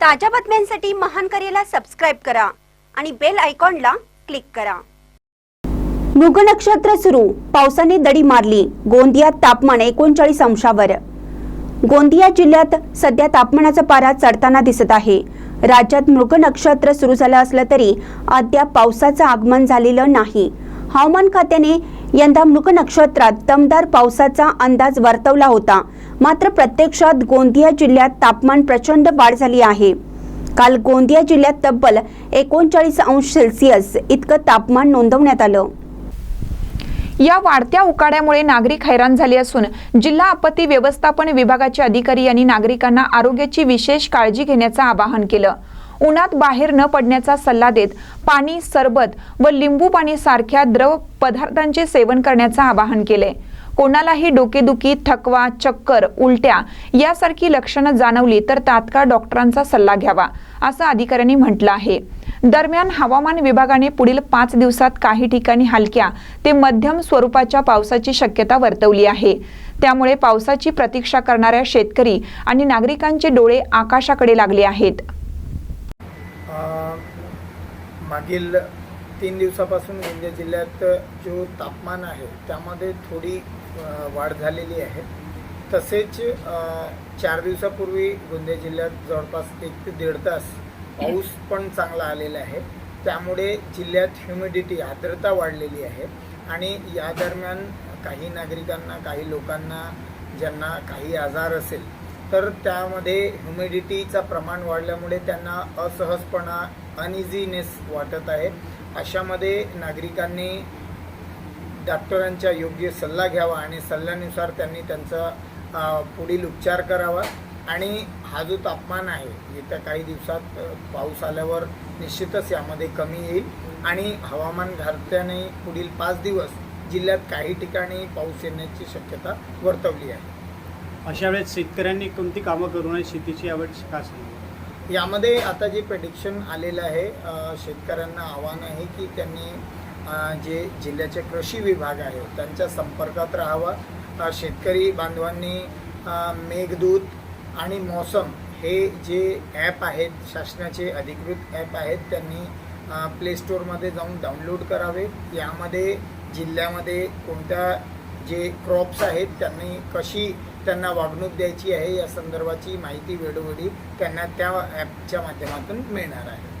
ताज्या बातम्यांसाठी महान करेला सबस्क्राईब करा आणि बेल आयकॉनला क्लिक करा. मृग नक्षत्र सुरू. पावसाने दडी मारली. गोंदियात तापमान एकोणचाळीस अंशावर. गोंदिया जिल्ह्यात सध्या तापमानाचा पारा चढताना दिसत आहे. राज्यात मृग नक्षत्र सुरू झालं असलं तरी अद्याप पावसाचं आगमन झालेलं नाही. हवामान खात्याने यंदा मृग नक्षत्रात दमदार पावसाचा अंदाज वर्तवला होता. मात्र प्रत्यक्षात गोंदिया जिल्ह्यात तापमान प्रचंड वाढ झाली आहे. काल गोंदिया जिल्ह्यात तब्बल एकोणचाळीस अंश सेल्सिअस इतकं तापमान नोंदवण्यात आलं. या वाढत्या उकाड्यामुळे नागरिक हैराण झाले असून जिल्हा आपत्ती व्यवस्थापन विभागाचे अधिकारी यांनी नागरिकांना आरोग्याची विशेष काळजी घेण्याचं आवाहन केलं. उन्हात बाहेर न पडण्याचा सल्ला देत पाणी सरबत व लिंबू पाणी सारख्या द्रव पदार्थांचे सेवन करण्याचं आवाहन केले कोणालाही डोकेदुखी थकवा चक्कर उलट्या यासारखी लक्षणं जाणवली तर तात्काळ डॉक्टरांचा सल्ला घ्यावा असं अधिकाऱ्यांनी म्हटलं आहे. दरम्यान हवामान विभागाने पुढील पाच दिवसात काही ठिकाणी हलक्या ते मध्यम स्वरूपाच्या पावसाची शक्यता वर्तवली आहे. त्यामुळे पावसाची प्रतीक्षा करणाऱ्या शेतकरी आणि नागरिकांचे डोळे आकाशाकडे लागले आहेत. मागील तीन दिवसापासून गोंदिया जिल्ह्यात जो तापमान आहे त्यामध्ये थोडी वाढ झालेली आहे. तसेच चार दिवसापूर्वी गोंदिया जिल्ह्यात जवळपास एक ते दीड तास पाऊस पण चांगला आलेला आहे. त्यामुळे जिल्ह्यात ह्युमिडिटी आर्द्रता वाढलेली आहे. आणि या दरम्यान काही नागरिकांना काही लोकांना ज्यांना काही आजार असेल तर त्यामध्ये ह्युमिडिटीचा प्रमाण वाढल्यामुळे त्यांना असहजपणा अनइझीनेस वाटत आहे. अशामध्ये नागरिकांनी डॉक्टरांचा योग्य सल्ला घ्यावा आणि सल्ल्यानुसार त्यांनी त्यांचा पुढील उपचार करावा. आणि हा जो तापमान आहे येत्या काही दिवसात पाऊस आल्यावर निश्चितच यामध्ये कमी येईल. आणि हवामान घालत्याने पुढील पाच दिवस जिल्ह्यात काही ठिकाणी पाऊस येण्याची शक्यता वर्तवली आहे. अशा वेळेस शेतकऱ्यांनी कोणती कामं करू नये शेतीची यावेळेस का यामध्ये आता जे प्रेडिक्शन आलेलं आहे शेतकऱ्यांना आव्हान आहे की त्यांनी जे जिल्ह्याचे कृषी विभाग आहे त्यांच्या संपर्कात राहावं. शेतकरी बांधवांनी मेघदूत आणि मौसम हे जे ॲप आहेत शासनाचे अधिकृत ॲप आहेत त्यांनी प्ले स्टोअरमध्ये जाऊन डाउनलोड करावे. यामध्ये जिल्ह्यामध्ये कोणत्या जे क्रॉप्स आहेत त्यांनी कशी त्यांना वागणूक द्यायची आहे या संदर्भाची माहिती वेळोवेळी त्यांना त्या ॲपच्या माध्यमातून मिळणार आहे.